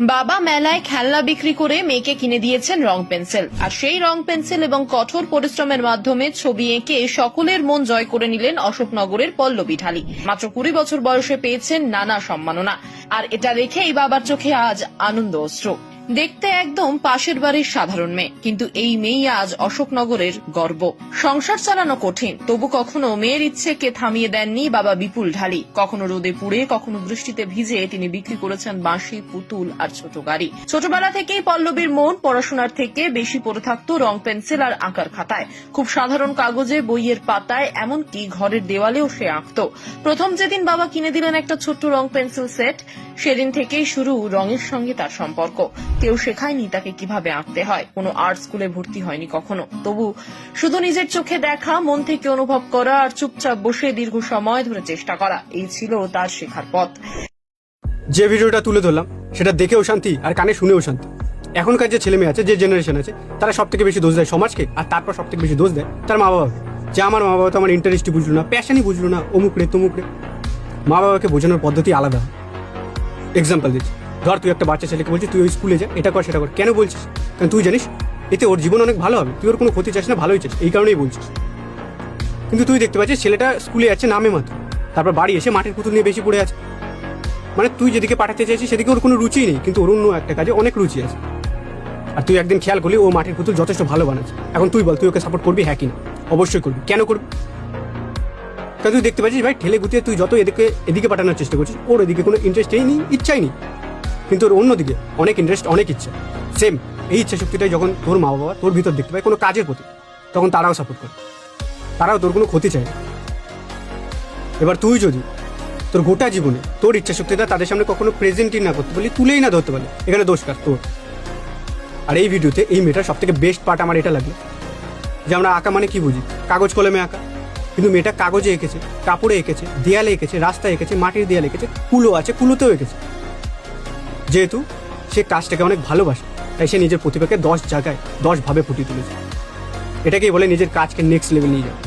বাবা মেলায় খেলনা বিক্রি করে মেয়েকে কিনে দিয়েছেন রং পেন্সিল। আর সেই রং পেন্সিল এবং কঠোর পরিশ্রমের মাধ্যমে ছবি এঁকে সকলের মন জয় করে নিলেন অশোকনগরের পল্লবী ঢালি। মাত্র কুড়ি বছর বয়সে পেয়েছেন নানা সম্মাননা। আর এটা দেখেই বাবার চোখে আজ আনন্দ অশ্রু। দেখতে একদম পাশের বাড়ির সাধারণ মেয়ে। কিন্তু এই মেয়েই আজ অশোকনগরের গর্ব। সংসার চালানো কঠিন। তবু কখনো মেয়ের ইচ্ছেকে থামিয়ে দেননি বাবা বিপুল ঢালি। কখনো রোদে পুড়ে, কখনো বৃষ্টিতে ভিজে তিনি বিক্রি করেছেন বাঁশি, পুতুল আর ছোট গাড়ি। ছোটবেলা থেকেই পল্লবীর মন পড়াশোনার থেকে বেশি পড়ে থাকতো রং, পেন্সিল আর আঁকার খাতায়। খুব সাধারণ কাগজে, বইয়ের পাতায়, এমনকি ঘরের দেওয়ালেও সে আঁকতো। প্রথম যেদিন বাবা কিনে দিলেন একটা ছোট্ট রং, পেন্সিল সেট, সেদিন থেকেই শুরু রঙের সঙ্গে তার সম্পর্ক। কেউ শেখায়নি তাকে কীভাবে আঁকতে হয়। কোনো আর্ট স্কুলে ভর্তি হয়নি কখনো। তবু শুধু নিজের চোখে দেখা, মন থেকে অনুভব করা আর চুপচাপ বসে দীর্ঘ সময় ধরে চেষ্টা করা, এই ছিল তার শেখার পথ। যে ভিডিওটা তুলে ধরলাম, সেটা দেখেও শান্তি আর কানে শুনেও শান্তি। এখনকার যে ছেলে মেয়ে আছে, যে জেনারেশন আছে, তারা সব থেকে বেশি দোষ দেয় সমাজকে আর তারপর সব থেকে বেশি দোষ দেয় তার মা বাবাকে যে আমার মা বাবা তো আমার ইন্টারেস্টই বুঝলো না প্যাশনই বুঝলো না, অমুক রে, তমুক রে। মা বাবাকে বোঝানোর পদ্ধতি আলাদা। এক্সাম্পল দিচ্ছি। ধর, তুই একটা বাচ্চা ছেলেকে বলছিস, তুই ওই স্কুলে যা, এটা কর, সেটা কর। কেন বলছিস? কারণ তুই জানিস, এতে ওর জীবন অনেক ভালো হবে। তুই ওর কোনো ক্ষতি চাস না, ভালোই চাস, এই কারণেই বলছিস। কিন্তু তুই দেখতে পাচ্ছিস, ছেলেটা স্কুলে যাচ্ছে নামে মাত্র। তারপর বাড়ি এসে মাটির পুতুল নিয়ে বেশি পড়ে আছে। মানে তুই যেদিকে পাঠাতে চাইছিস, সেদিকে ওর কোনো রুচি নেই, কিন্তু ওর অন্য একটা কাজে অনেক রুচি আছে। আর তুই একদিন খেয়াল করলি, ও মাটির পুতুল যথেষ্ট ভালো বানাচ্ছে। এখন তুই বল, তুই ওকে সাপোর্ট করবি? হ্যাঁ কি না? অবশ্যই করবি। কেন করবি? তুই দেখতে পাচ্ছিস ভাই, ঠেলে গুতিয়ে তুই যত এদিকে এদিকে পাঠানোর চেষ্টা করছিস, ওর এদিকে কোনো ইন্টারেস্টই নেই, ইচ্ছাই নেই। কিন্তু ওর অন্যদিকে অনেক ইন্টারেস্ট অনেক ইচ্ছা। সেম এই ইচ্ছা শক্তিটাই যখন তোর মা বাবা তোর ভিতর দেখতে পায় কোনো কাজের প্রতি, তখন তারাও সাপোর্ট করে। তারাও তোর কোনো ক্ষতি চায় না। এবার তুই যদি তোর গোটা জীবনে তোর ইচ্ছা শক্তিটা তাদের সামনে কখনো প্রেজেন্টই না করতে পারলি, তুলেই না ধরতে পারলি, এখানে দোষ কার? তোর। আর এই ভিডিওতে এই মেয়েটার সব থেকে বেস্ট পার্ট আমার এটা লাগল। যে আমরা আঁকা মানে কি বুঝি? কাগজ কলমে আঁকা। কিন্তু মেয়েটা কাগজে এঁকেছে, কাপড়ে এঁকেছে, দেয়ালে এঁকেছে, রাস্তায় এঁকেছে, মাটির দেয়ালে এঁকেছে, কুলো আছে, কুলোতেও এঁকেছে। যেহেতু সে কাজটাকে অনেক ভালোবাসে, তাই সে নিজের প্রতিভাকে দশ জায়গায় দশ ভাবে ফুটিয়ে তুলেছে। এটাকেই বলে নিজের কাজকে নেক্সট লেভেল নিয়ে যাওয়া।